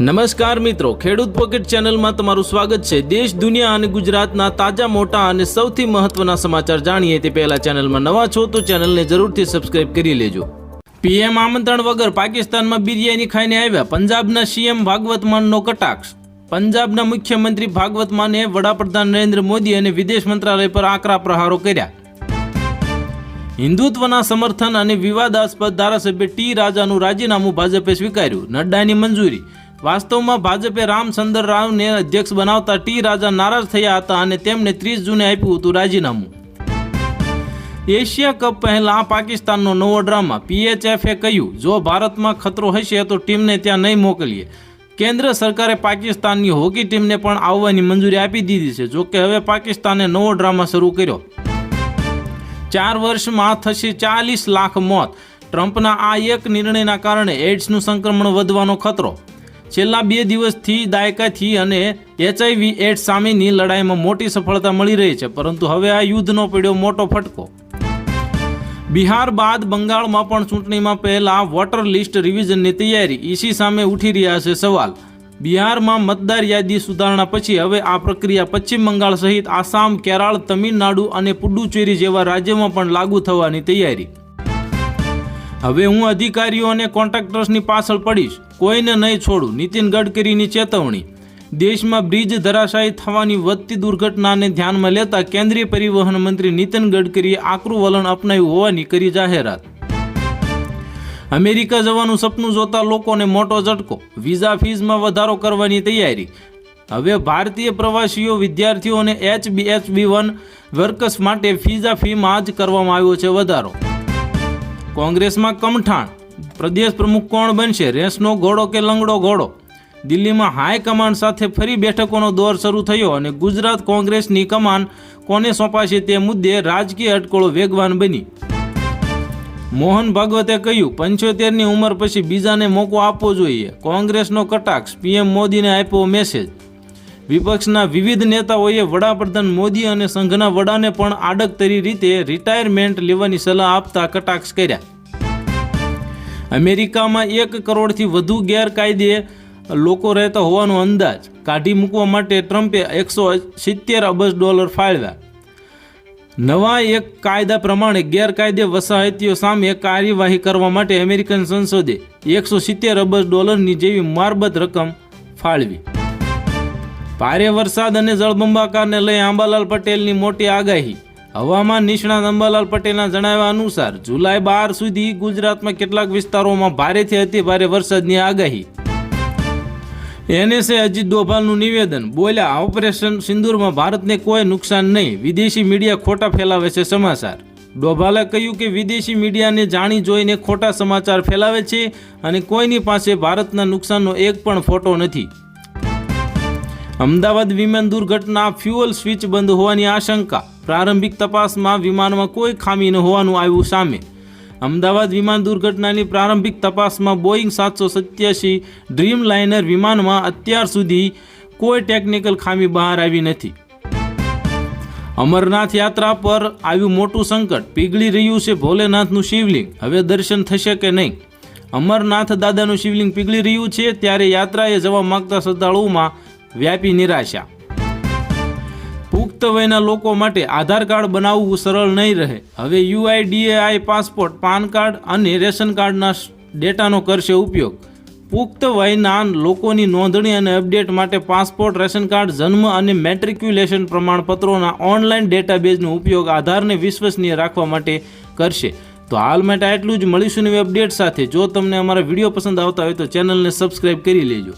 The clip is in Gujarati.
નમસ્કાર મિત્રો, ખેડૂત પોકેટ ચેનલમાં તમારું સ્વાગત છે. દેશ, દુનિયા અને ગુજરાતના તાજા, મોટા અને સૌથી મહત્વના સમાચાર જાણીએ તે પહેલા ચેનલમાં નવા છો તો ચેનલને જરૂરથી સબસ્ક્રાઇબ કરી લેજો. પીએમ આમંત્રણ વગર પાકિસ્તાનમાં બિરયાની ખાઈને આવ્યા પંજાબના સીએમ ભાગવત માનનો કટાક્ષ. પંજાબના મુખ્યમંત્રી ભાગવત માને વડાપ્રધાન નરેન્દ્ર મોદી અને વિદેશ મંત્રાલય પર આકરા પ્રહારો કર્યા. હિન્દુત્વના સમર્થન અને વિવાદાસ્પદ ધારાસભ્ય ટી. રાજાનું રાજીનામું ભાજપે સ્વીકાર્યું. નડ્ડાની મંજૂરી. વાસ્તવમાં ભાજપે રામચંદર રાવને અધ્યક્ષ બનાવતા ટી રાજા નારાજ થયા હતા અને તેમણે ત્રીસ જૂને આપ્યું હતું રાજીનામું. એશિયા કપ પહેલા પાકિસ્તાનનો નવો ડ્રામા. પીએચએફે કહ્યું, જો ભારતમાં ખતરો હશે તો ટીમને ત્યાં નહીં મોકલીએ. કેન્દ્ર સરકારે પાકિસ્તાનની હોકી ટીમને પણ આવવાની મંજૂરી આપી દીધી છે. જોકે હવે પાકિસ્તાને નવો ડ્રામા શરૂ કર્યો. ચાર વર્ષમાં થશે ચાલીસ લાખ મોત. ટ્રમ્પના આ એક નિર્ણયના કારણે એડ્સનું સંક્રમણ વધવાનો ખતરો. છેલ્લા બે દિવસથી દાયકાથી અને એચઆઈવી એડ્સ સામેની લડાઈમાં મોટી સફળતા મળી રહી છે, પરંતુ હવે આ યુદ્ધનો પડ્યો મોટો ફટકો. બિહાર બાદ બંગાળમાં પણ ચૂંટણીમાં પહેલા વોટર લિસ્ટ રિવિઝનની તૈયારી, ઈસી સામે ઉઠી રહ્યા છે સવાલ. બિહારમાં મતદાર યાદી સુધારણા પછી હવે આ પ્રક્રિયા પશ્ચિમ બંગાળ સહિત આસામ, કેરળ, તમિલનાડુ અને પુડુચેરી જેવા રાજ્યોમાં પણ લાગુ થવાની તૈયારી. હવે હું અધિકારીઓ અને કોન્ટ્રાક્ટર્સની પાછળ પડીશ. કોઈને નહીં છોડું. નીતિન ગડકરીની ચેતવણી. દેશમાં બ્રિજ ધરાશાયી થવાની વધતી દુર્ઘટનાને ધ્યાનમાં લેતા કેન્દ્રીય પરિવહન મંત્રી નીતિન ગડકરીએ આકરું વલણ અપનાવ્યું હોવાની કરી જાહેરાત. અમેરિકા જવાનું સપનું જોતા લોકોને મોટો ઝટકો. વિઝા ફીઝમાં વધારો કરવાની તૈયારી. હવે ભારતીય પ્રવાસીઓ વિદ્યાર્થીઓને H B H B one workers માટે ફીઝા ફીમાં જ કરવામાં આવ્યો છે વધારો. કોંગ્રેસમાં કમઠાણ. પ્રદેશ પ્રમુખ કોણ બનશે? રેસનો ઘોડો કે લંગડો ઘોડો? દિલ્હીમાં હાઈકમાન્ડ સાથે ફરી બેઠકોનો દોર શરૂ થયો અને ગુજરાત કોંગ્રેસની કમાન કોને સોંપાશે તે મુદ્દે રાજકીય અટકળો વેગવાન બની. મોહન ભાગવતે કહ્યું, પંચોતેરની ઉંમર પછી બીજાને મોકો આપવો જોઈએ. કોંગ્રેસનો કટાક્ષ પીએમ મોદીને આપ્યો મેસેજ. વિપક્ષના વિવિધ નેતાઓએ વડાપ્રધાન મોદી અને સંઘના વડાને પણ આડકતરી રીતે રિટાયરમેન્ટ લેવાની સલાહ આપતા કટાક્ષ કર્યા. અમેરિકામાં એક કરોડથી વધુ ગેરકાયદે લોકો રહેતા હોવાનો અંદાજ. કાઢી મૂકવા માટે ટ્રમ્પે એકસો સિત્તેર અબજ ડોલર ફાળવ્યા. નવા એક કાયદા પ્રમાણે ગેરકાયદે વસાહતીઓ સામે કાર્યવાહી કરવા માટે અમેરિકન સંસદે એકસો સિત્તેર અબજ ડોલરની જેવી મારબત રકમ ફાળવી. ભારે વરસાદ અને જળબંબાકારને લઈ આંબાલાલ પટેલની મોટી આગાહી. હવામાન નિષ્ણાત અંબાલાલ પટેલના જણાવ્યા અનુસાર, જુલાઈ બાર સુધી ગુજરાતમાં કેટલાક વિસ્તારોમાં ભારેથી અતિ ભારે વરસાદની આગાહી. એનએસએ અજીત ડોભાલનું નિવેદન, બોલ્યા, ઓપરેશન સિંદૂરમાં ભારતને કોઈ નુકસાન નહીં, વિદેશી મીડિયા ખોટા ફેલાવે છે સમાચાર. ડોભાલે કહ્યું કે વિદેશી મીડિયાને જાણી જોઈને ખોટા સમાચાર ફેલાવે છે અને કોઈની પાસે ભારતના નુકસાનનો એક પણ ફોટો નથી. અમદાવાદ વિમાન દુર્ઘટના, ફ્યુઅલ સ્વિચ બંધ હોવાની આશંકા. પ્રારંભિક તપાસમાં વિમાનમાં કોઈ ખામી ન હોવાનું આવ્યું સામે. અમદાવાદ વિમાન દુર્ઘટનાની પ્રારંભિક તપાસમાં બોઈંગ સાતસો સત્યાસી ડ્રીમ લાઇનર વિમાનમાં અત્યાર સુધી કોઈ ટેકનિકલ ખામી બહાર આવી નથી. અમરનાથ યાત્રા પર આવ્યું મોટું સંકટ. પીગળી રહ્યું છે ભોલેનાથનું શિવલિંગ. હવે દર્શન થશે કે નહીં? અમરનાથ દાદાનું શિવલિંગ પીગળી રહ્યું છે, ત્યારે યાત્રાએ જવા માગતા શ્રદ્ધાળુઓમાં વ્યાપી નિરાશા. પુખ્ત વયના લોકો માટે આધાર કાર્ડ બનાવવું સરળ નહીં રહે. હવે યુઆઈડીએઆઈ પાસપોર્ટ, પાન કાર્ડ અને રેશન કાર્ડના ડેટાનો કરશે ઉપયોગ. પુખ્ત વયના લોકોની નોંધણી અને અપડેટ માટે પાસપોર્ટ, રેશન કાર્ડ, જન્મ અને મેટ્રિક્યુલેશન પ્રમાણપત્રોના ઓનલાઈન ડેટાબેઝનો ઉપયોગ આધારને વિશ્વસનીય રાખવા માટે કરશે. તો હાલ માટે આટલું જ. મળીશું નવી અપડેટ સાથે. જો તમને અમારા વીડિયો પસંદ આવતા હોય તો ચેનલને સબસ્ક્રાઈબ કરી લેજો.